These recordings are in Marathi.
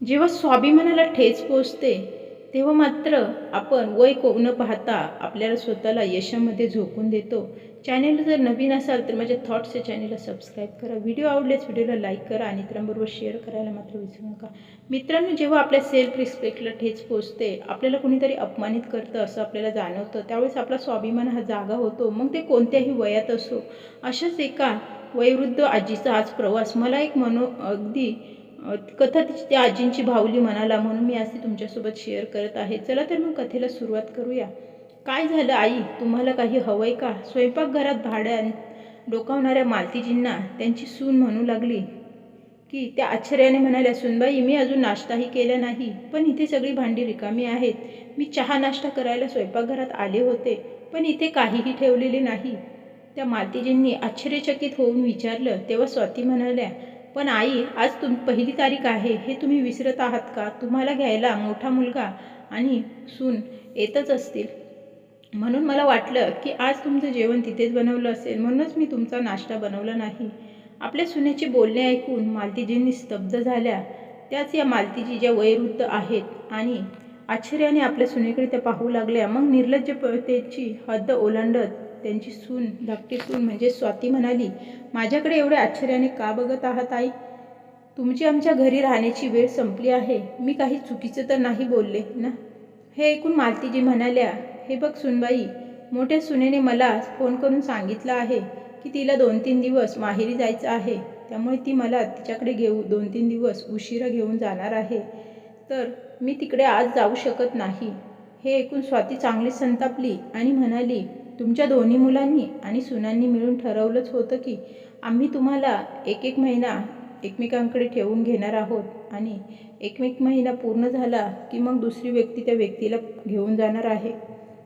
जेव्हा स्वाभिमानाला ठेच पोचते तेव्हा मात्र आपण वय को न पाहता आपल्याला स्वतःला यशामध्ये झोकून देतो. चॅनेल जर नवीन असाल तर माझ्या थॉट्स या चॅनेलला सबस्क्राईब करा. व्हिडिओ आवडल्यास व्हिडिओला लाईक करा आणि इतरांबरोबर शेअर करायला मात्र विसरू नका. मित्रांनो जेव्हा आपल्या सेल्फ रिस्पेक्टला ठेच पोचते आपल्याला कोणीतरी अपमानित करतं असं आपल्याला जाणवतं त्यावेळेस आपला स्वाभिमान हा जागा होतो. मग ते कोणत्याही वयात असो. अशाच एका वयोवृद्ध आजीचा आज प्रवास मला एक मनो अगदी कथा त्या आजींची भावली म्हणाला म्हणून मी असे तुमच्यासोबत शेअर करत आहे. चला तर मग कथेला सुरुवात करूया. काय झालं आई? तुम्हाला काही हवंय का? स्वयंपाकघरात भाड्याने डोकावणाऱ्या मालतीजींना त्यांची सून म्हणू लागली. की त्या आश्चर्याने म्हणाल्या सुनबाई मी अजून नाश्ताही केला नाही पण इथे सगळी भांडी रिकामी आहेत. मी चहा नाश्ता करायला स्वयंपाकघरात आले होते पण इथे काहीही ठेवलेले नाही. त्या मालतीजींनी आश्चर्यचकित होऊन विचारलं. तेव्हा स्वाती म्हणाल्या पण आई आज तुम पहिली तारीख आहे हे तुम्ही विसरत आहात का? तुम्हाला घ्यायला मोठा मुलगा आणि सून येतच असतील. म्हणून मला वाटलं की आज तुमचं जेवण तिथेच बनवलं असेल म्हणूनच मी तुमचा नाश्ता बनवला नाही. आपल्या सुनेचे बोलणे ऐकून मालतीजींनी स्तब्ध झाल्या. त्याच या मालतीजी ज्या वयोवृद्ध आहेत आणि आश्चर्याने आपल्या सुनेकडे त्या पाहू लागल्या. मग निर्लज्जपतेची हद्द ओलांडत त्यांची सून धाकटी सून म्हणजे स्वाती म्हणाली माझ्याकडे एवढ्या आश्चर्याने का बघत आहात आई? तुमची आमच्या घरी राहण्याची वेळ संपली आहे. मी काही चुकीचं तर नाही बोलले ना? हे ऐकून मालतीजी म्हणाल्या हे बघ सुनबाई मोठ्या सुनेने मला फोन करून सांगितलं आहे की तिला दोन तीन दिवस माहेरी जायचं आहे. त्यामुळे ती मला तिच्याकडे घेऊ दोन तीन दिवस उशिरा घेऊन जाणार आहे. तर मी तिकडे आज जाऊ शकत नाही. हे ऐकून स्वाती चांगली संतापली आणि म्हणाली तुमच्या दोन्ही मुलांनी आणि सुनांनी मिळून ठरवलंच होतं की आम्ही तुम्हाला एक एक महिना एकमेकांकडे ठेवून घेणार आहोत आणि एकमेक महिना पूर्ण झाला की मग दुसरी व्यक्ती त्या व्यक्तीला घेऊन जाणार आहे.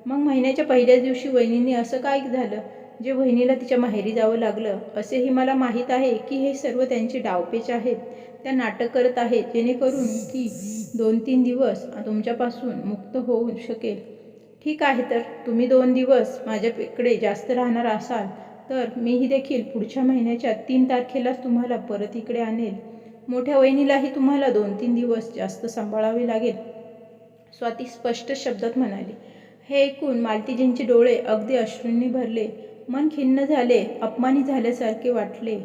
मग महिन्याच्या पहिल्याच दिवशी वहिनीने असं काय झालं? जे वहिनीला तिच्या माहेरी जावं लागलं असेही मला माहीत आहे की हे सर्व त्यांचे डावपेच आहेत. त्या नाटक करत आहेत जेणेकरून की दोन तीन दिवस तुमच्यापासून मुक्त होऊ शकेल. ठीक आहे तर तुम्ही दोन दिवस माझ्याकडे जास्त राहणार असाल तर मीही देखील पुढच्या महिन्याच्या तीन तारखेलाच तुम्हाला परत इकडे आणेल. मोठ्या वहिनीलाही तुम्हाला दोन तीन दिवस जास्त सांभाळावे लागेल. स्वाती स्पष्ट शब्दात म्हणाली. हे ऐकून मालतीजींचे डोळे अगदी अश्रूंनी भरले. मन खिन्न झाले अपमानित झाल्यासारखे वाटले.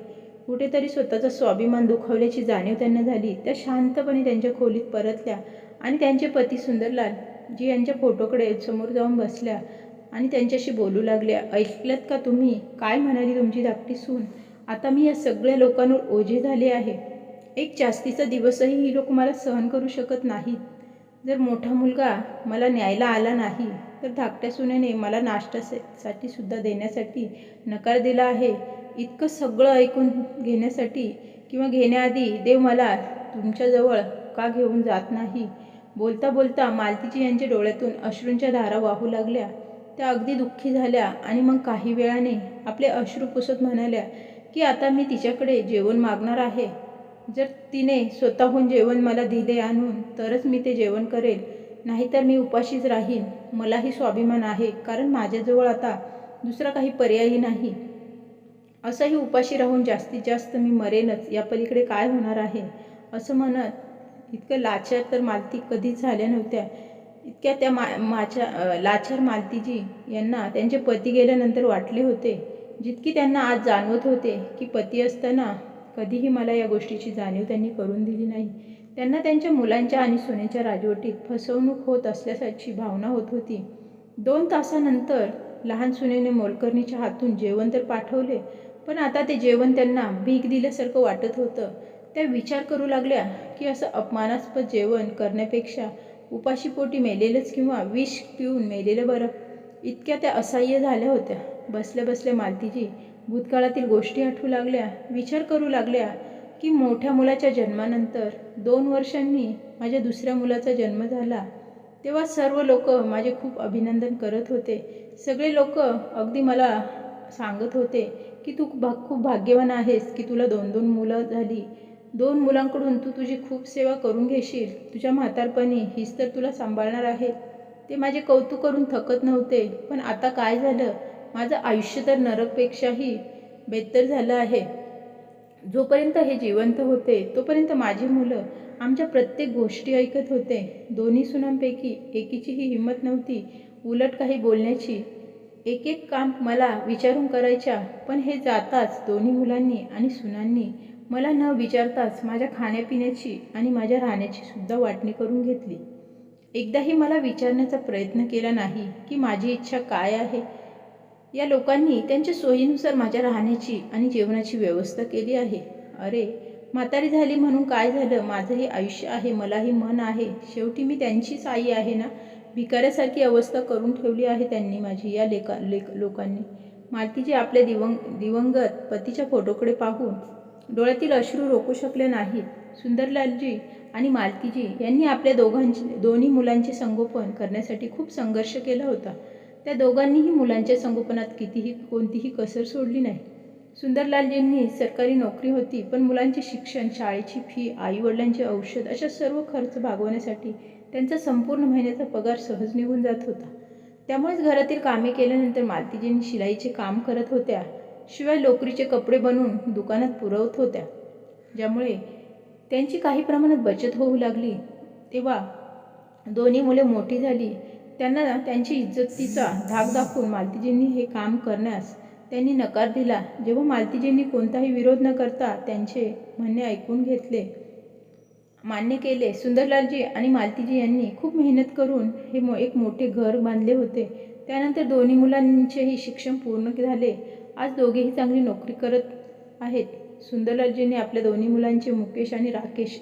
कुठेतरी स्वतःचा स्वाभिमान दुखावल्याची जाणीव त्यांना झाली. त्या शांतपणे त्यांच्या खोलीत परतल्या आणि त्यांचे पती सुंदरलाल जी यांच्या फोटोकडे समोर जाऊन बसल्या आणि त्यांच्याशी बोलू लागल्या. ऐकलत का तुम्ही? काय म्हणाली तुमची धाकटी सून? आता मी या सगळ्या लोकांवर ओझे झाले आहे. एक जास्तीचा दिवसही ही लोक मला सहन करू शकत नाहीत. जर मोठा मुलगा मला न्यायला आला नाही तर धाकट्या सुनेने मला नाश्त्यासाठी सुद्धा देण्यासाठी नकार दिला आहे. इतकं सगळं ऐकून घेण्यासाठी किंवा घेण्याआधी देव मला तुमच्याजवळ का घेऊन जात नाही? बोलता बोलता मालतीजी यांच्या डोळ्यातून अश्रूंच्या धारा वाहू लागल्या. त्या अगदी दुःखी झाल्या आणि मग काही वेळाने आपले अश्रू पुसत म्हणाल्या की आता मी तिच्याकडे जेवण मागणार आहे. जर तिने स्वतःहून जेवण मला दिले आणून तरच मी ते जेवण करेल. नाहीतर मी उपाशीच राहीन. मलाही स्वाभिमान आहे कारण माझ्याजवळ आता दुसरा काही पर्यायही नाही. असंही उपाशी राहून जास्तीत जास्त मी मरेनच. या पलीकडे काय होणार आहे? असं म्हणत इतकं लाचार तर मालती कधीच झाल्या नव्हत्या. इतक्या त्या मा माझ्या लाचार मालतीजी यांना त्यांचे पती गेल्यानंतर वाटले होते. जितकी त्यांना आज जाणवत होते की पती असताना कधीही मला या गोष्टीची जाणीव त्यांनी करून दिली नाही. त्यांना त्यांच्या मुलांच्या आणि सुनेच्या राजवटीत फसवणूक होत असल्याची भावना होत होती. दोन तासानंतर लहान सुनेने मोलकर्णीच्या हातून जेवण तर पाठवले पण आता ते जेवण त्यांना भीक दिल्यासारखं वाटत होतं. त्या विचार करू लागल्या की असं अपमानास्पद जेवण करण्यापेक्षा उपाशीपोटी मेलेलंच किंवा विष पिऊन मेलेलं बरं. इतक्या त्या असह्य झाल्या होत्या. बसल्या बसल्या मालतीजी भूतकाळातील गोष्टी आठवू लागल्या विचार करू लागल्या की मोठ्या मुलाच्या जन्मानंतर दोन वर्षांनी माझ्या दुसऱ्या मुलाचा जन्म झाला. तेव्हा सर्व लोक माझे खूप अभिनंदन करत होते. सगळे लोक अगदी मला सांगत होते की तू भा खूप भाग्यवान आहेस की तुला दोन दोन मुलं झाली. दोन मुलांकडून तू तुझी खूप सेवा करून घेशील. तुझ्या म्हातारपणी हीच तर तुला सांभाळणार आहे. ते माझे कौतुक करून थकत नव्हते पण आता काय झालं? माझं आयुष्य तर नरकपेक्षाही बेहत्तर झालं आहे. जोपर्यंत हे जिवंत होते तोपर्यंत माझी मुलं आमच्या प्रत्येक गोष्टी ऐकत होते. दोन्ही सुनांपैकी एकीचीही हिंमत नव्हती उलट काही बोलण्याची. एक एक काम मला विचारून करायच्या पण हे जाताच दोन्ही मुलांनी आणि सुनांनी मला न विचारताच माझ्या खाण्यापिण्याची आणि माझ्या राहण्याची सुद्धा वाटणी करून घेतली. एकदाही मला विचारण्याचा प्रयत्न केला नाही की माझी इच्छा काय आहे. या लोकांनी त्यांच्या सोयीनुसार माझ्या राहण्याची आणि जेवणाची व्यवस्था केली आहे. अरे म्हातारी झाली म्हणून काय झालं? माझंही आयुष्य आहे मलाही मन आहे. शेवटी मी त्यांचीच आई आहे ना? भिकाऱ्यासारखी अवस्था करून ठेवली आहे त्यांनी माझी या लेका लेक लोकांनी. मालतीजी आपल्या दिवंग दिवंगत पतीच्या फोटोकडे पाहून डोळ्यातील अश्रू रोखू शकले नाहीत. सुंदरलालजी आणि मालतीजी यांनी आपल्या दोघांचे दोन्ही मुलांचे संगोपन करण्यासाठी खूप संघर्ष केला होता. त्या दोघांनीही मुलांच्या संगोपनात कितीही कोणतीही कसर सोडली नाही. सुंदरलालजींनी सरकारी नोकरी होती पण मुलांचे शिक्षण शाळेची फी आईवडिलांचे औषध अशा सर्व खर्च भागवण्यासाठी त्यांचा संपूर्ण महिन्याचा पगार सहज निघून जात होता. त्यामुळेच घरातील कामे केल्यानंतर मालतीजींनी शिलाईचे काम करत होत्या. शिवाय लोकरीचे कपडे बनवून दुकानात पुरवत होत्या. ज्यामुळे त्यांची काही प्रमाणात बचत होऊ लागली. तेव्हा दोन्ही मुले मोठी झाली. त्यांना त्यांची इज्जतीचा धाक दाखवून मालतीजींनी हे काम करण्यास त्यांनी नकार दिला. जेव्हा मालतीजींनी कोणताही विरोध न करता त्यांचे म्हणणे ऐकून घेतले. मान्य केले. सुंदरलालजी आणि मालतीजी यांनी खूप मेहनत करून हे मो एक मोठे घर बांधले होते. त्यानंतर दोन्ही मुलांचेही शिक्षण पूर्ण झाले. आज दोघेही चांगली नोकरी करत आहेत. सुंदरलालजींनी आपल्या दोन्ही मुलांचे मुकेश आणि राकेश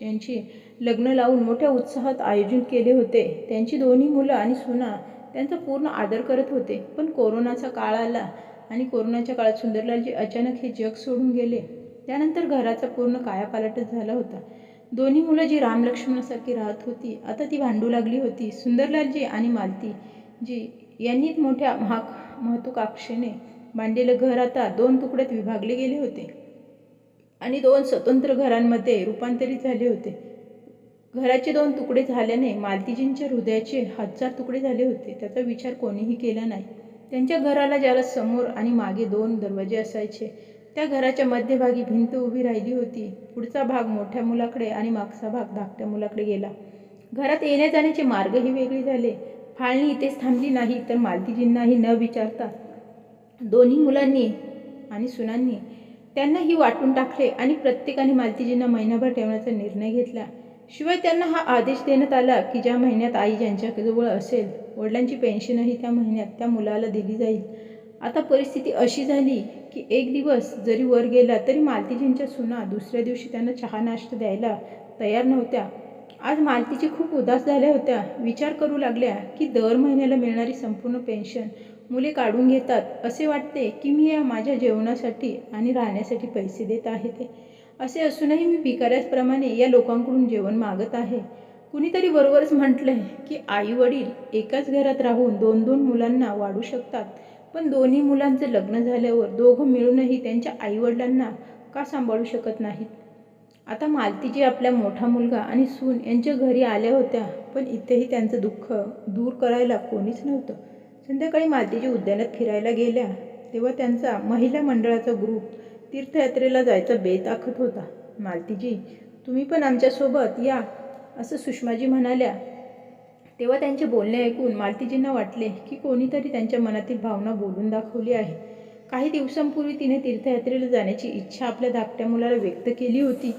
यांची लग्न लावून मोठ्या उत्साहात आयोजन केले होते. त्यांची दोन्ही मुलं आणि सुना त्यांचा पूर्ण आदर करत होते. पण कोरोनाचा काळ आला आणि कोरोनाच्या काळात सुंदरलालजी अचानक हे जग सोडून गेले. त्यानंतर घराचा पूर्ण कायापालटच झाला होता. दोन्ही मुलं जी रामलक्ष्मणासारखी राहत होती आता ती भांडू लागली होती. सुंदरलालजी आणि मालती जी यांनीच मोठ्या महा महत्वाकांक्षेने बांधलेलं घर आता दोन तुकड्यात विभागले गेले होते. आणि दोन स्वतंत्र घरांमध्ये रूपांतरित झाले होते. घराचे दोन तुकडे झाल्याने मालतीजींच्या हृदयाचे हजार तुकडे झाले होते. त्याचा विचार कोणीही केला नाही. त्यांच्या घराला ज्याला समोर आणि मागे दोन दरवाजे असायचे त्या घराच्या मध्यभागी भिंत उभी राहिली होती. पुढचा भाग मोठ्या मुलाकडे आणि मागचा भाग धाकट्या मुलाकडे गेला. घरात येण्या जाण्याचे मार्गही वेगळे झाले. फाळणी इथेच थांबली नाही तर मालतीजींनाही न विचारता दोन्ही मुलांनी आणि सुनांनी त्यांनाही वाटून टाकले आणि प्रत्येकाने मालतीजींना महिनाभर ठेवण्याचा निर्णय घेतला. शिवाय त्यांना हा आदेश देण्यात आला की ज्या महिन्यात आई ज्यांच्याजवळ असेल वडिलांची पेन्शनही त्या महिन्यात त्या मुलाला दिली जाईल. आता परिस्थिती अशी झाली की एक दिवस जरी वर गेला तरी मालतीजींच्या सुना दुसऱ्या दिवशी त्यांना चहा नाश्ता द्यायला तयार नव्हत्या. आज मालतीजी खूप उदास झाल्या होत्या. विचार करू लागल्या की दर महिन्याला मिळणारी संपूर्ण पेन्शन मुले काढून घेतात. असे वाटते की मी या माझ्या जेवणासाठी आणि राहण्यासाठी पैसे देत आहे ते. असे असूनही मी भिकाऱ्याचप्रमाणे या लोकांकडून जेवण मागत आहे. कुणीतरी बरोबरच म्हटलंय की आई वडील एकाच घरात राहून दोन दोन मुलांना वाढू शकतात. पण दोन्ही मुलांचं लग्न झाल्यावर दोघं मिळूनही त्यांच्या आईवडिलांना का सांभाळू शकत नाहीत? आता मालतीजी आपल्या मोठा मुलगा आणि सून यांच्या घरी आल्या होत्या पण इथेही त्यांचं दुःख दूर करायला कोणीच नव्हतं. संध्याकाळी मालतीजी उद्यानात फिरायला गेल्या तेव्हा त्यांचा महिला मंडळाचा ग्रुप तीर्थयात्रेला जायचा बेत आखत होता. मालतीजी तुम्ही पण आमच्यासोबत या असं सुषमाजी म्हणाल्या. तेव्हा त्यांचे बोलणे ऐकून मालतीजींना वाटले की कोणीतरी त्यांच्या मनातील भावना बोलून दाखवली आहे. काही दिवसांपूर्वी तिने तीर्थयात्रेला जाण्याची इच्छा आपल्या धाकट्या मुलाला व्यक्त केली होती.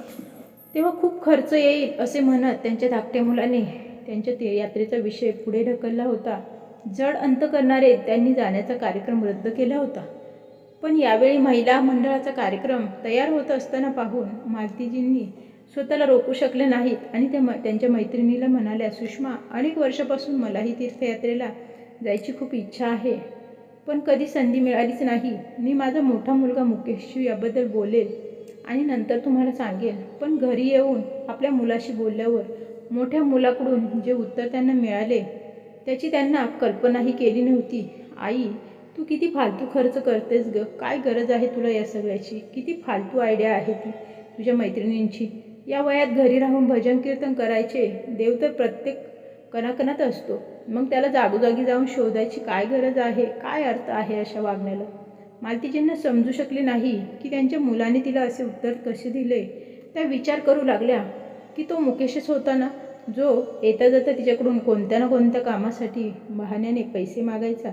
तेव्हा खूप खर्च येईल असे म्हणत त्यांच्या धाकट्या मुलाने त्यांच्या ते यात्रेचा विषय पुढे ढकलला होता. जड अंत करणारे त्यांनी जाण्याचा कार्यक्रम रद्द केला होता. पण यावेळी महिला मंडळाचा कार्यक्रम तयार होत असताना पाहून मालतीजींनी स्वतःला रोखू शकले नाहीत आणि त्या म त्यांच्या मैत्रिणीला म्हणाल्या सुषमा अनेक वर्षापासून मलाही तीर्थयात्रेला जायची खूप इच्छा आहे पण कधी संधी मिळालीच नाही. मी माझा मोठा मुलगा मुकेशशी याबद्दल बोलेल आणि नंतर तुम्हाला सांगेल. पण घरी येऊन आपल्या मुलाशी बोलल्यावर मोठ्या मुलाकडून जे उत्तर त्यांना मिळाले त्याची त्यांना कल्पनाही केली नव्हती. आई तू किती फालतू खर्च करतेस ग? काय गरज आहे तुला या सगळ्याची? किती फालतू आयडिया आहे ती तुझ्या मैत्रिणींची. या वयात घरी राहून भजन कीर्तन करायचे देव तर प्रत्येक कणाकणात असतो. मग त्याला जागोजागी जाऊन शोधायची काय गरज आहे? काय अर्थ आहे अशा वागण्याला? मालतीजींना समजू शकले नाही की त्यांच्या मुलाने तिला असे उत्तर कसे दिले. त्या विचार करू लागल्या की तो मुकेशच होता ना? जो येता जाता तिच्याकडून कोणत्या ना कोणत्या कामासाठी बहाण्याने पैसे मागायचा.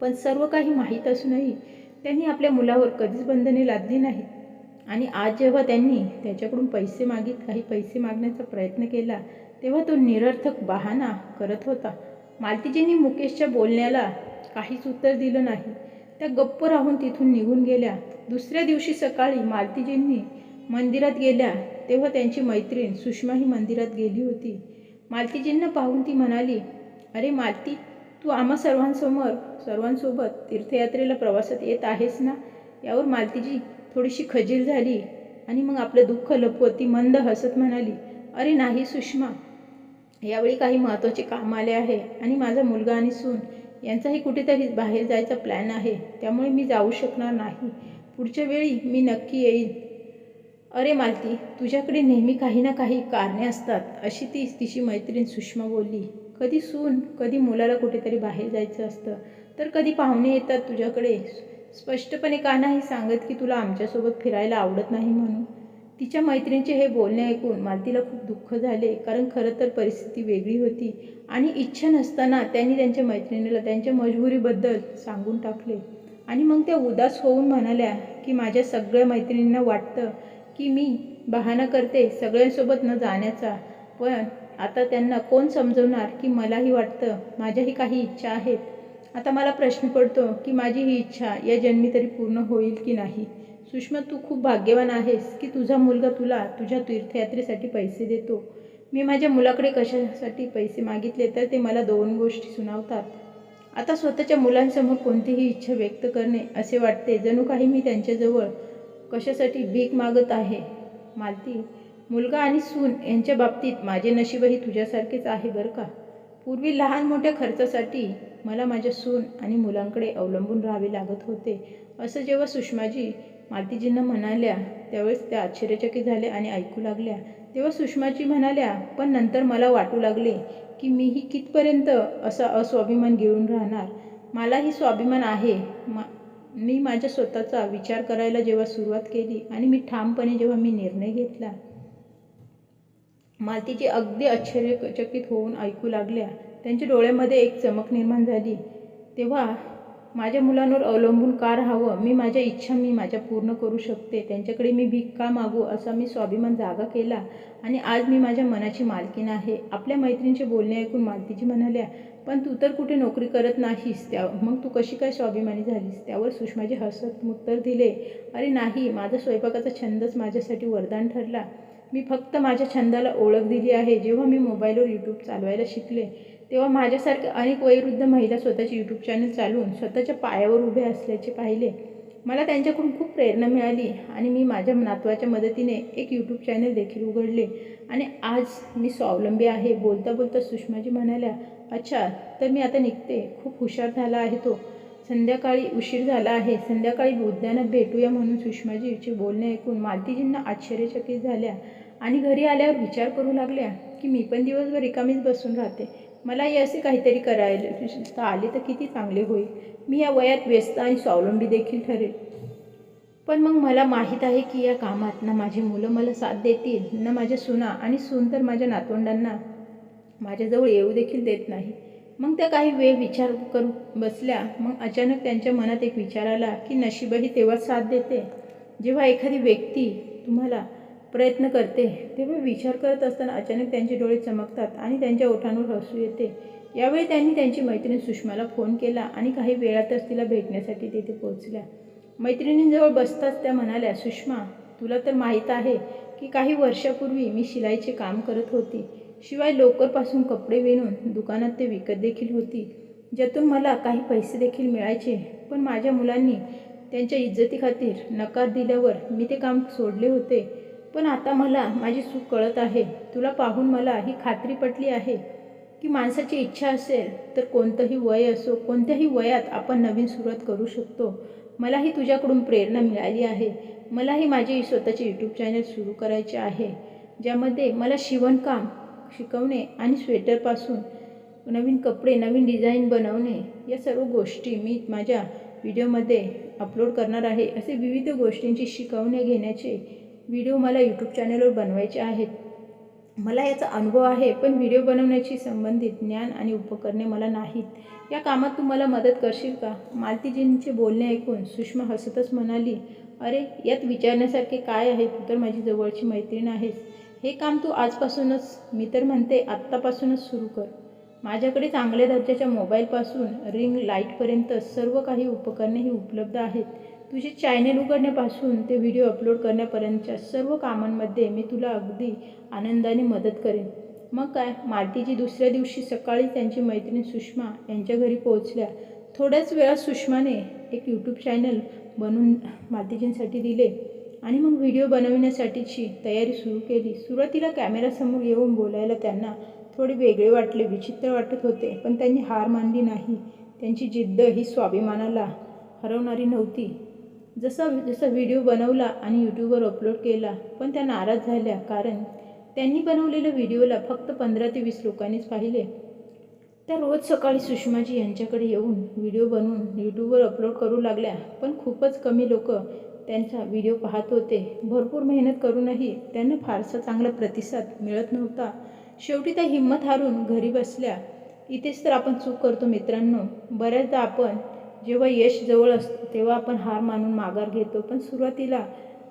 पण सर्व काही माहीत असूनही त्यांनी आपल्या मुलावर कधीच बंधने लादली नाहीत. आणि आज जेव्हा त्यांनी त्याच्याकडून पैसे मागित काही पैसे मागण्याचा प्रयत्न केला तेव्हा तो निरर्थक बहाणा करत होता. मालतीजींनी मुकेशच्या बोलण्याला काहीच उत्तर दिलं नाही. त्या गप्प राहून तिथून निघून गेल्या. दुसऱ्या दिवशी सकाळी मालतीजींनी मंदिरात गेल्या. तेव्हा त्यांची मैत्रीण सुषमा ही मंदिरात गेली होती. मालतीजींना पाहून ती म्हणाली अरे मालती तू आम्हा सर्वांसमोर सर्वांसोबत तीर्थयात्रेला प्रवासात येत आहेस ना? यावर मालतीजी थोडीशी खजील झाली आणि मग आपलं दुःख लपवत ती मंद हसत म्हणाली अरे नाही सुषमा यावेळी काही महत्त्वाचे काम आले आहे आणि माझा मुलगा आणि सून यांचाही कुठेतरी बाहेर जायचा प्लॅन आहे. त्यामुळे मी जाऊ शकणार नाही. पुढच्या वेळी मी नक्की येईन. अरे मालती तुझ्याकडे नेहमी काही ना काही कारणे असतात अशी ती तिची मैत्रीण सुषमा बोलली. कधी सून कधी मुलाला कुठेतरी बाहेर जायचं असतं तर कधी पाहुणे येतात तुझ्याकडे. स्पष्टपणे का नाही सांगत की तुला आमच्यासोबत फिरायला आवडत नाही म्हणून? तिच्या मैत्रिणीचे हे बोलणे ऐकून मालतीला खूप दुःख झाले कारण खरं तर परिस्थिती वेगळी होती आणि इच्छा नसताना त्यांनी त्यांच्या मैत्रिणीला त्यांच्या मजबुरीबद्दल सांगून टाकले. आणि मग त्या उदास होऊन म्हणाल्या की माझ्या सगळ्या मैत्रिणींना वाटतं की मी बहाणा करते सगळ्यांसोबत न जाण्याचा. पण आता त्यांना कोण समजवणार की मलाही वाटतं माझ्याही काही इच्छा आहेत. आता मला प्रश्न पडतो की माझी ही इच्छा या जन्मी तरी पूर्ण होईल की नाही? सुषमा तू खूप भाग्यवान आहेस की तुझा मुलगा तुला तुझ्या तीर्थयात्रेसाठी पैसे देतो. मी माझ्या मुलाकडे कशासाठी पैसे मागितले तर ते मला दोन गोष्टी सुनावतात. आता स्वतःच्या मुलांसमोर कोणतीही इच्छा व्यक्त करणे असे वाटते जणू काही मी त्यांच्याजवळ कशासाठी भीक मागत आहे? मालती मुलगा आणि सून यांच्या बाबतीत माझे नशीबही तुझ्यासारखेच आहे बरं का? पूर्वी लहान मोठ्या खर्चासाठी मला माझ्या सून आणि मुलांकडे अवलंबून राहावे लागत होते. असं जेव्हा सुषमाजी मालतीजींना म्हणाल्या त्यावेळेस त्या आश्चर्यचकित झाल्या आणि ऐकू लागल्या. तेव्हा सुषमाजी म्हणाल्या पण नंतर मला वाटू लागले की मीही कितपर्यंत असा अस्वाभिमान घेऊन राहणार? मलाही स्वाभिमान आहे. मा मी माझ्या स्वतःचा विचार करायला जेव्हा सुरुवात केली आणि मी ठामपणे जेव्हा मी निर्णय घेतला मालतीची अगदी आश्चर्यचकित होऊन ऐकू लागल्या. त्यांच्या डोळ्यामध्ये एक चमक निर्माण झाली. तेव्हा माझ्या मुलांवर अवलंबून का राहावं मी माझ्या इच्छा मी माझ्या पूर्ण करू शकते. त्यांच्याकडे मी भीक का मागू असा मी स्वाभिमान जागा केला आणि आज मी माझ्या मनाची मालकीन आहे. आपल्या मैत्रिणीचे बोलणे ऐकून मालतीजी म्हणाल्या पण तू तर कुठे नोकरी करत नाहीस. त्या मग तू कशी काय स्वाभिमानी झालीस? त्यावर सुषमाजी हसत उत्तर दिले अरे नाही माझा स्वयंपाकाचा छंदच माझ्यासाठी वरदान ठरला. मी फक्त माझ्या छंदाला ओळख दिली आहे. जेव्हा मी मोबाईलवर यूट्यूब चालवायला शिकले तेव्हा माझ्यासारख्या अनेक वयोवृद्ध महिला स्वतःचे यूट्यूब चॅनल चालवून स्वतःच्या पायावर उभे असल्याचे पाहिले. मला त्यांच्याकडून खूप प्रेरणा मिळाली आणि मी माझ्या नातवाच्या मदतीने एक यूट्यूब चॅनल देखील उघडले. आणि आज मी स्वावलंबी आहे बोलता बोलता सुषमाजी म्हणाल्या अच्छा तर मी आता निघते. खूप हुशार झाला आहे तो. संध्याकाळी उशीर झाला आहे. संध्याकाळी उद्यानात भेटूया म्हणून सुषमाजीचे बोलणे ऐकून मालतीजींना आश्चर्यचकित झाल्या आणि घरी आल्यावर विचार करू लागल्या की मी पण दिवसभर रिकामीच बसून राहते. मलाही असे काहीतरी करायला आले तर किती चांगले होईल. मी या वयात व्यस्त आणि स्वावलंबी देखील ठरेल. पण मग मला माहीत आहे की या कामात ना माझी मुलं मला साथ देतील ना माझ्या सुना आणि सून तर माझ्या नातवंडांना माझ्याजवळ येऊ देखील देत नाही. मग त्या काही वेळ विचार करू बसल्या मग अचानक त्यांच्या मनात एक विचार आला की नशीबही तेव्हा साथ देते. जेव्हा एखादी व्यक्ती तुम्हाला प्रयत्न करते. तेव्हा विचार करत असताना अचानक त्यांचे डोळे चमकतात आणि त्यांच्या ओठांवर हसू येते. यावेळी त्यांनी त्यांची मैत्रीण सुषमाला फोन केला आणि काही वेळातच तिला भेटण्यासाठी तिथे पोहोचल्या. मैत्रिणींजवळ बसताच त्या म्हणाल्या सुषमा तुला तर माहीत आहे की काही वर्षापूर्वी मी शिलाईचे काम करत होती. शिवाय लोकरपासून कपडे विणून दुकानात ते विकत देखील होती. ज्यातून मला काही पैसे देखील मिळायचे. पण माझ्या मुलांनी त्यांच्या इज्जतीखातीर नकार दिल्यावर मी ते काम सोडले होते. पण आता मला माझी चूक कळत आहे. तुला पाहून मला ही खात्री पटली आहे की माणसाची इच्छा असेल तर कोणतंही वय असो कोणत्याही वयात आपण नवीन सुरुवात करू शकतो. मलाही तुझ्याकडून प्रेरणा मिळाली आहे. मलाही माझे स्वतःचे यूट्यूब चॅनल सुरू करायचे आहे ज्यामध्ये मला शिवणकाम शिकवणे आणि स्वेटरपासून नवीन कपडे नवीन डिझाईन बनवणे या सर्व गोष्टी मी माझ्या व्हिडिओमध्ये अपलोड करणार आहे. असे विविध गोष्टींची शिकवणे घेण्याचे व्हिडिओ मला यूट्यूब चॅनलवर बनवायचे आहेत. मला याचा अनुभव आहे पण व्हिडिओ बनवण्याशी संबंधित ज्ञान आणि उपकरणे मला नाहीत. या कामात तू मला मदत करशील का? मालतीजींचे बोलणे ऐकून सुषमा हसतच म्हणाली अरे यात विचारण्यासारखे काय आहे? तू तर माझी जवळची मैत्रीण आहेस. हे काम तू आजपासूनच मी तर म्हणते आत्तापासूनच सुरू कर. माझ्याकडे चांगल्या दर्जाच्या मोबाईलपासून रिंग लाईटपर्यंत सर्व काही उपकरणेही उपलब्ध आहेत. तुझे चॅनेल उघडण्यापासून ते व्हिडिओ अपलोड करण्यापर्यंतच्या सर्व कामांमध्ये मी तुला अगदी आनंदाने मदत करेन. मग काय? मालतीजी दुसऱ्या दिवशी सकाळी त्यांची मैत्रीण सुषमा यांच्या घरी पोहोचल्या. थोड्याच वेळात सुषमाने एक यूट्यूब चॅनल बनवून मालतीजींसाठी दिले आणि मग व्हिडिओ बनवण्यासाठीची तयारी सुरू केली. सुरुवातीला कॅमेरासमोर येऊन बोलायला त्यांना थोडे वेगळे वाटले विचित्र वाटत होते पण त्यांनी हार मानली नाही. त्यांची जिद्द ही स्वाभिमानाला हरवणारी नव्हती. जसा जसा व्हिडिओ बनवला आणि यूट्यूबवर अपलोड केला पण त्या नाराज झाल्या कारण त्यांनी बनवलेल्या व्हिडिओला फक्त पंधरा ते वीस लोकांनीच पाहिले. त्या रोज सकाळी सुषमाजी यांच्याकडे येऊन व्हिडिओ बनवून यूट्यूबवर अपलोड करू लागल्या पण खूपच कमी लोक त्यांचा व्हिडिओ पाहत होते. भरपूर मेहनत करूनही त्यांना फारसा चांगला प्रतिसाद मिळत नव्हता. शेवटी त्या हिंमत हारून घरी बसल्या. इथेच तर आपण चूक करतो मित्रांनो. बऱ्याचदा आपण जेव्हा यश जवळ असतं तेव्हा आपण हार मानून माघार घेतो. पण सुरुवातीला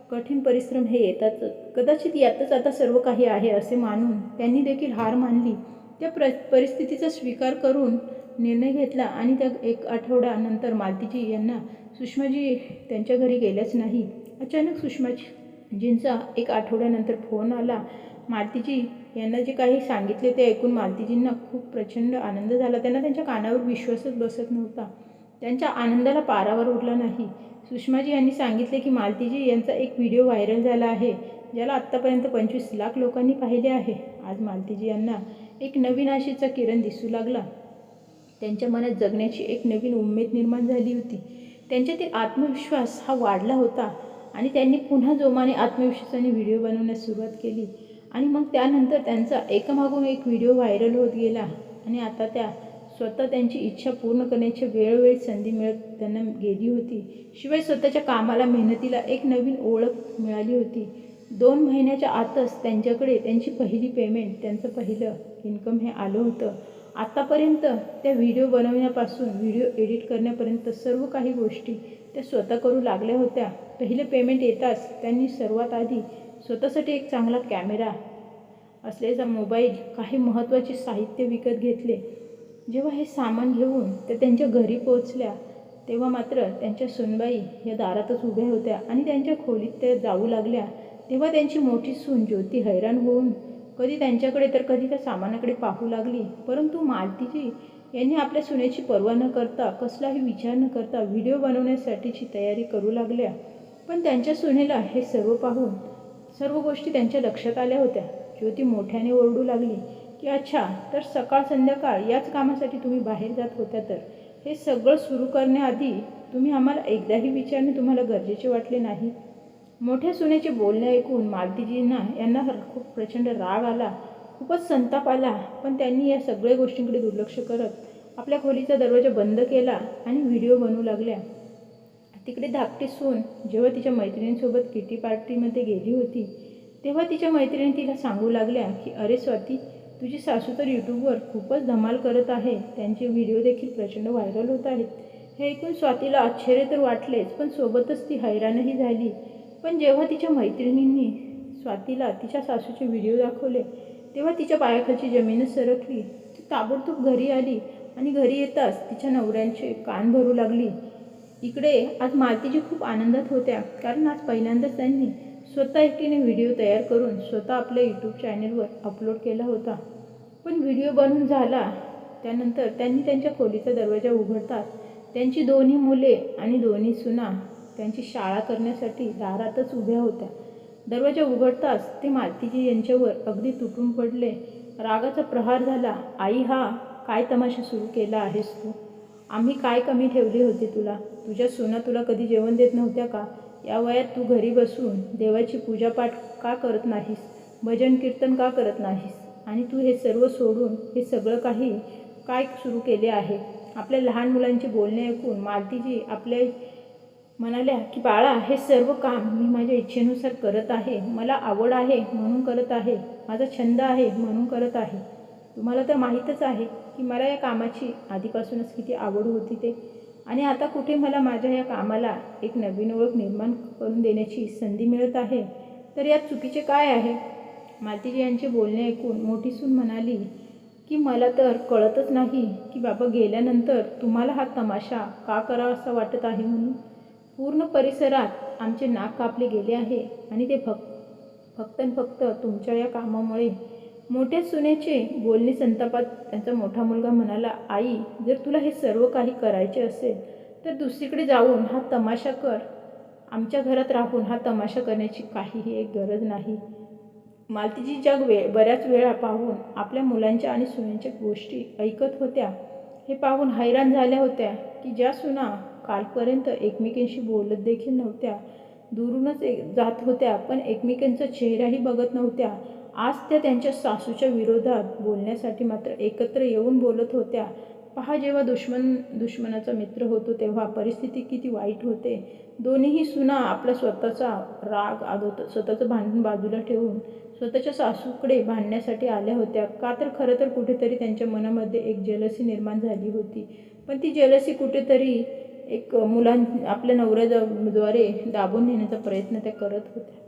कठीण परिश्रम हे येतात कदाचित यातच आता सर्व काही आहे असे मानून त्यांनी देखील हार मानली. त्या प्र परिस्थितीचा स्वीकार करून निर्णय घेतला आणि त्या एक आठवड्यानंतर मालतीजी यांना सुषमाजी त्यांच्या घरी गेल्याच नाही. अचानक सुषमाजींचा एक आठवड्यानंतर फोन आला. मालतीजी यांना जे काही सांगितले ते ऐकून मालतीजींना खूप प्रचंड आनंद झाला. त्यांना त्यांच्या कानावर विश्वासच बसत नव्हता. त्यांच्या आनंदाला पारावर उरला नाही. सुषमाजी यांनी सांगितले की मालतीजी यांचा एक व्हिडिओ व्हायरल झाला आहे ज्याला आत्तापर्यंत पंचवीस लाख लोकांनी पाहिले आहे. आज मालतीजी यांना एक नवीन आशेचा किरण दिसू लागला. त्यांच्या मनात जगण्याची एक नवीन उमेद निर्माण झाली होती. त्यांच्यातील आत्मविश्वास हा वाढला होता आणि त्यांनी पुन्हा जोमाने आत्मविश्वासाने व्हिडिओ बनवण्यास सुरुवात केली. आणि मग त्यानंतर त्यांचा एकामागून एक व्हिडिओ व्हायरल होत गेला आणि आता त्या स्वतः त्यांची इच्छा पूर्ण करण्याची वेळोवेळी संधी मिळत त्यांना गेली होती. शिवाय स्वतःच्या कामाला मेहनतीला एक नवीन ओळख मिळाली होती. दोन महिन्याच्या आतच त्यांच्याकडे त्यांची पहिली पेमेंट त्यांचं पहिलं इन्कम हे आलं होतं. आत्तापर्यंत त्या व्हिडिओ बनवण्यापासून व्हिडिओ एडिट करण्यापर्यंत सर्व काही गोष्टी त्या स्वतः करू लागल्या होत्या. पहिले पेमेंट येताच त्यांनी सर्वात आधी स्वतःसाठी एक चांगला कॅमेरा असलेला मोबाईल काही महत्त्वाचे साहित्य विकत घेतले. जेव्हा हे सामान घेऊन त्या त्यांच्या घरी पोचल्या तेव्हा मात्र त्यांच्या सुनबाई या दारातच उभ्या होत्या आणि त्यांच्या खोलीत त्या जाऊ लागल्या. तेव्हा त्यांची मोठी सून ज्योती हैराण होऊन कधी त्यांच्याकडे तर कधी त्या सामानाकडे पाहू लागली. परंतु मालतीजी यांनी आपल्या सुनेची पर्वा न करता कसलाही विचार न करता व्हिडिओ बनवण्यासाठीची तयारी करू लागल्या. पण त्यांच्या सुनेला हे सर्व पाहून सर्व गोष्टी त्यांच्या लक्षात आल्या होत्या. ज्योती मोठ्याने ओरडू लागली. की अच्छा तर सकाळ संध्याकाळ याच कामासाठी तुम्ही बाहेर जात होत्या तर? हे सगळं सुरू करण्याआधी तुम्ही आम्हाला एकदाही विचारणे तुम्हाला गरजेचे वाटले नाही. मोठ्या सुनेचे बोलणे ऐकून मालतीजींना यांना खूप प्रचंड राग आला खूपच संताप आला. पण त्यांनी या सगळ्या गोष्टींकडे दुर्लक्ष करत आपल्या खोलीचा दरवाजा बंद केला आणि व्हिडिओ बनवू लागल्या. तिकडे धाकटी सून जेव्हा तिच्या मैत्रिणींसोबत किटी पार्टीमध्ये गेली होती तेव्हा तिच्या मैत्रिणी तिला सांगू लागल्या की अरे स्वाती तुझी सासू तर यूट्यूबवर खूपच धमाल करत आहे. त्यांचे व्हिडिओ देखील प्रचंड व्हायरल होत आहेत. हे ऐकून स्वातीला आश्चर्य तर वाटलेच पण सोबतच ती हैराणही झाली. पण जेव्हा तिच्या मैत्रिणींनी स्वातीला तिच्या सासूचे व्हिडिओ दाखवले तेव्हा तिच्या पायाखालची जमीनच सरकली. ती ताबडतोब घरी आली आणि घरी येताच तिच्या नवऱ्यांचे कान भरू लागली. इकडे आज मालतीजी खूप आनंदात होत्या कारण आज पहिल्यांदाच त्यांनी स्वतः एकटीने व्हिडिओ तयार करून स्वतः आपल्या यूट्यूब चॅनलवर अपलोड केला होता. पण व्हिडिओ बनून झाला. त्यानंतर त्यांनी त्यांच्या खोलीचा दरवाजा उघडतात. त्यांची दोन्ही मुले आणि दोन्ही सुना त्यांची शाळा करण्यासाठी दारातच उभ्या होत्या. दरवाजा उघडताच ते मालतीजी यांच्यावर अगदी तुटून पडले. रागाचा प्रहार झाला आई हा काय तमाशा सुरू केला आहेस तू? आम्ही काय कमी ठेवली होती तुला? तुझ्या सुना तुला कधी जेवण देत नव्हत्या का? या वयात तू घरी बसून देवाची पूजापाठ का करत नाहीस? भजन कीर्तन का करत नाहीस? आणि तू हे सर्व सोडून हे सगळं काही काय सुरू केले आहे? आपल्या लहान मुलांचे बोलणे ऐकून मालतीजी आपल्या म्हणाल्या की बाळा हे सर्व काम मी माझ्या इच्छेनुसार करत आहे. मला आवड आहे म्हणून करत आहे. माझा छंद आहे म्हणून करत आहे. तुम्हाला तर माहीतच आहे की मला या कामाची आधीपासूनच किती आवड होती ते. आणि आता कुठे मला माझ्या या कामाला एक नवीन ओळख निर्माण करून देण्याची संधी मिळत आहे? तर यात चुकीचे काय आहे? मालतीजी यांचे बोलणे ऐकून मोठी सून म्हणाली की मला तर कळतच नाही की बाबा गेल्यानंतर तुम्हाला हा तमाशा का करावा असा वाटत आहे म्हणून? पूर्ण परिसरात आमचे नाक कापले गेले आहे आणि ते फक्त फक्त आणि फक्त तुमच्या या कामामुळे मोठ्या सुनेचे बोलणे संतापात त्यांचा मोठा मुलगा म्हणाला आई जर तुला हे सर्व काही करायचे असेल तर दुसरीकडे जाऊन हा तमाशा कर. आमच्या घरात राहून हा तमाशा करण्याची काहीही एक गरज नाही. मालतीजी जग वे बऱ्याच वेळा पाहून आपल्या मुलांच्या आणि सुनांच्या गोष्टी ऐकत होत्या. हे पाहून हैराण झाल्या होत्या की ज्या सुना कालपर्यंत एकमेकींशी बोलत देखील नव्हत्या दुरूनच एक जात होत्या पण एकमेकांचा चेहराही बघत नव्हत्या. आज त्या त्यांच्या सासूच्या विरोधात बोलण्यासाठी मात्र एकत्र येऊन बोलत होत्या. पहा जेव्हा दुश्मन दुश्मनाचा मित्र होतो तेव्हा परिस्थिती किती वाईट होते. दोन्हीही सुना आपला स्वतःचा राग आदत स्वतःचं भांडण बाजूला ठेवून स्वतःच्या सासूकडे भांडण्यासाठी आल्या होत्या. का तर खरं तर कुठेतरी त्यांच्या मनामध्ये एक जलसी निर्माण झाली होती. पण ती जलसी कुठेतरी एक मुलां आपल्या नवऱ्याद्वारे दाबून नेण्याचा प्रयत्न त्या करत होत्या.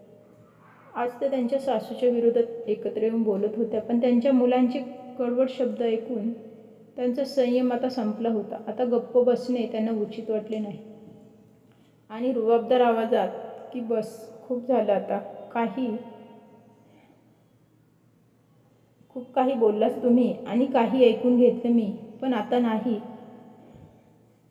आज त्या त्यांच्या सासूच्या विरोधात एकत्र येऊन बोलत होत्या पण त्यांच्या मुलांचे कडवड शब्द ऐकून त्यांचा संयम आता संपला होता. आता गप्प बसणे त्यांना उचित वाटले नाही. आणि रुबाबदार आवाजात की बस खूप झालं आता. काही खूप काही बोललास तुम्ही आणि काही ऐकून घेतलं मी पण आता नाही.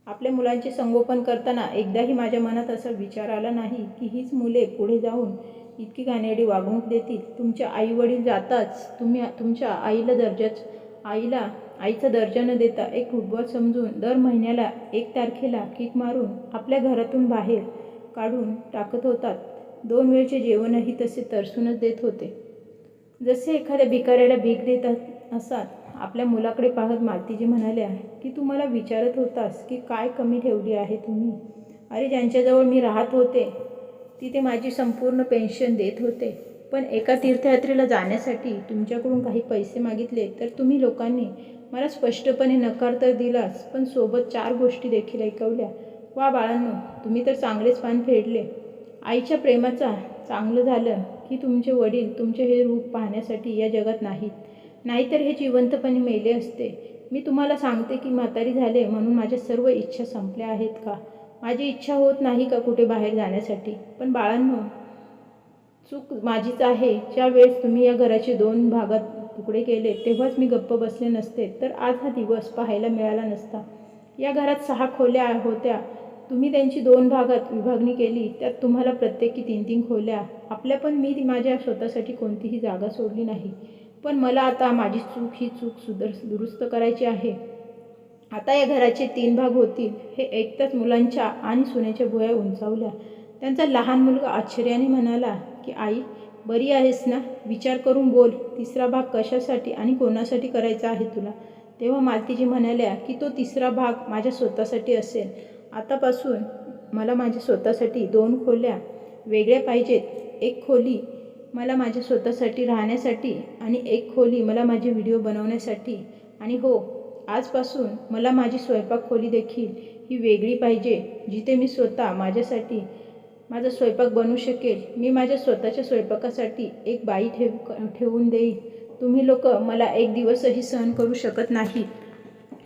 आपल्या मुलांचे संगोपन करताना एकदाही माझ्या मनात असा विचार आला नाही की हीच मुले पुढे जाऊन इतकी घाणेरडी वागणूक देतील. तुमच्या आईवडील जाताच तुम्ही तुमच्या आईला दर्जाच आईला आईचा दर्जा न देता एक फुटबॉल समजून दर महिन्याला एक तारखेला किक मारून आपल्या घरातून बाहेर काढून टाकत होतात. दोन वेळचे जेवणही तसे तरसूनच देत होते. जसे एखाद्या भिकाऱ्याला भीक देत असात आपल्या मुलाकडे पाहत मालतीजी म्हणाल्या की तू मला विचारत होतास की काय कमी ठेवली आहे तुम्ही? अरे ज्यांच्याजवळ मी राहत होते तिथे माझी संपूर्ण पेन्शन देत होते. पण एका तीर्थयात्रेला जाण्यासाठी तुमच्याकडून काही पैसे मागितले तर तुम्ही लोकांनी मला स्पष्टपणे नकार तर दिलास पण सोबत चार गोष्टी देखील ऐकवल्या. वा बाळांनो तुम्ही तर चांगलेच पान फेडले. आईच्या प्रेमाचा चांगलं झालं की तुमचे वडील तुमचे हे रूप पाहण्यासाठी या जगात नाहीत. नाहीतर हे जिवंतपणे मेले असते. मी तुम्हाला सांगते की म्हातारी झाले म्हणून माझ्या सर्व इच्छा संपल्या आहेत का? माझी इच्छा होत नाही का कुठे बाहेर जाण्यासाठी? पण बाळांनो चूक माझीच आहे. ज्या वेळेस तुम्ही या घराचे दोन भागात तुकडे केले तेव्हाच मी गप्प बसले नसते. तर आज हा दिवस पाहायला मिळाला नसता. या घरात सहा खोल्या होत्या. तुम्ही त्यांची दोन भागात विभागणी केली. त्यात तुम्हाला प्रत्येकी तीन तीन खोल्या. आपल्या पण मी माझ्या स्वतःसाठी कोणतीही जागा सोडली नाही. पण मला आता माझी चूक ही चूक सुदर दुरुस्त करायची आहे. आता या घराचे तीन भाग होतील. हे ऐकताच मुलांच्या आणि सुनेच्या भुया उंचावल्या. त्यांचा लहान मुलगा आश्चर्याने म्हणाला की आई बरी आहेस ना? विचार करून बोल. तिसरा भाग कशासाठी आणि कोणासाठी करायचा आहे तुला? तेव्हा मालतीजी म्हणाल्या की तो तिसरा भाग माझ्या स्वतःसाठी असेल. आतापासून मला माझ्या स्वतःसाठी दोन खोल्या वेगळ्या पाहिजेत. एक खोली मला माझ्या स्वतःसाठी राहण्यासाठी आणि एक खोली मला माझे व्हिडिओ बनवण्यासाठी. आणि हो आजपासून मला माझी स्वयंपाक खोली देखील ही वेगळी पाहिजे जिथे मी स्वतः माझ्यासाठी माझा स्वयंपाक बनवू शकेल. मी माझ्या स्वतःच्या स्वयंपाकासाठी एक बाई ठेव ठेवून देईन. तुम्ही लोक मला एक दिवसही सहन करू शकत नाही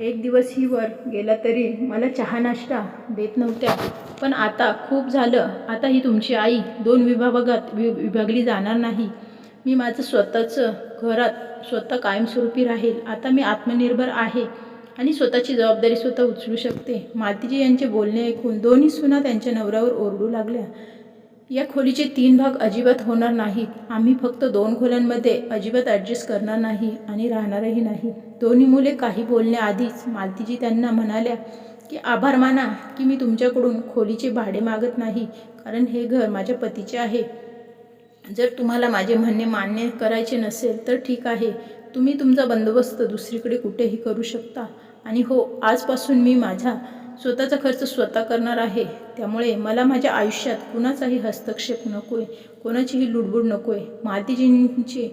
एक दिवस ही वर गेला तरी मला चहा नाश्ता देत नव्हत्या. पण आता खूप झालं. आता ही तुमची आई दोन विभागात वि विभागली जाणार नाही. मी माझं स्वतःचं घरात स्वतः कायमस्वरूपी राहील. आता मी आत्मनिर्भर आहे आणि स्वतःची जबाबदारी स्वतः उचलू शकते. मालतीजी यांचे बोलणे ऐकून दोन्ही सुना त्यांच्या नवऱ्यावर ओरडू लागल्या. या खोलीचे तीन भाग अजिबात होणार नाहीत. आम्ही फक्त दोन खोल्यांमध्ये अजिबात ॲडजस्ट करणार नाही आणि राहणारही नाही. दोन्ही मुले काही बोलण्याआधीच मालतीजी त्यांना म्हणाल्या की आभार माना की मी तुमच्याकडून खोलीचे भाडे मागत नाही. कारण हे घर माझ्या पतीचे आहे. जर तुम्हाला माझे म्हणणे मान्य करायचे नसेल तर ठीक आहे. तुम्ही तुमचा बंदोबस्त दुसरीकडे कुठेही करू शकता. आणि हो आजपासून मी माझा स्वतःचा खर्च स्वतः करणार आहे. त्यामुळे मला माझ्या आयुष्यात कुणाचाही हस्तक्षेप नको आहे कोणाचीही लुडबुड नको आहे मातीजींचे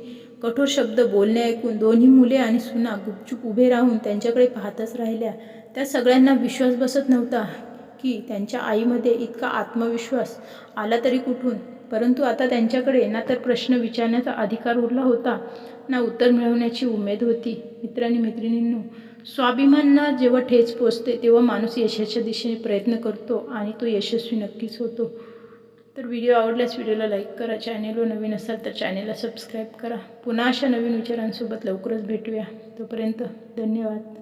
कठोर शब्द बोलणे ऐकून दोन्ही मुले आणि सुना गुपचूप उभे राहून त्यांच्याकडे पाहतच राहिल्या. त्या सगळ्यांना विश्वास बसत नव्हता की त्यांच्या आईमध्ये इतका आत्मविश्वास आला तरी कुठून? परंतु आता त्यांच्याकडे ना तर प्रश्न विचारण्याचा अधिकार उरला होता. ना उत्तर मिळवण्याची उमेद होती. मित्रांनी मैत्रिणींनो स्वाभिमानना जेव्हा ठेच पोचते तेव्हा माणूस यशाच्या दिशेने प्रयत्न करतो आणि तो यशस्वी नक्कीच होतो. तर व्हिडिओ आवडल्यास व्हिडिओला लाईक करा. चॅनेलवर नवीन असाल तर चॅनेलला सबस्क्राईब करा. पुन्हा अशा नवीन विचारांसोबत लवकरच भेटूया. तोपर्यंत धन्यवाद.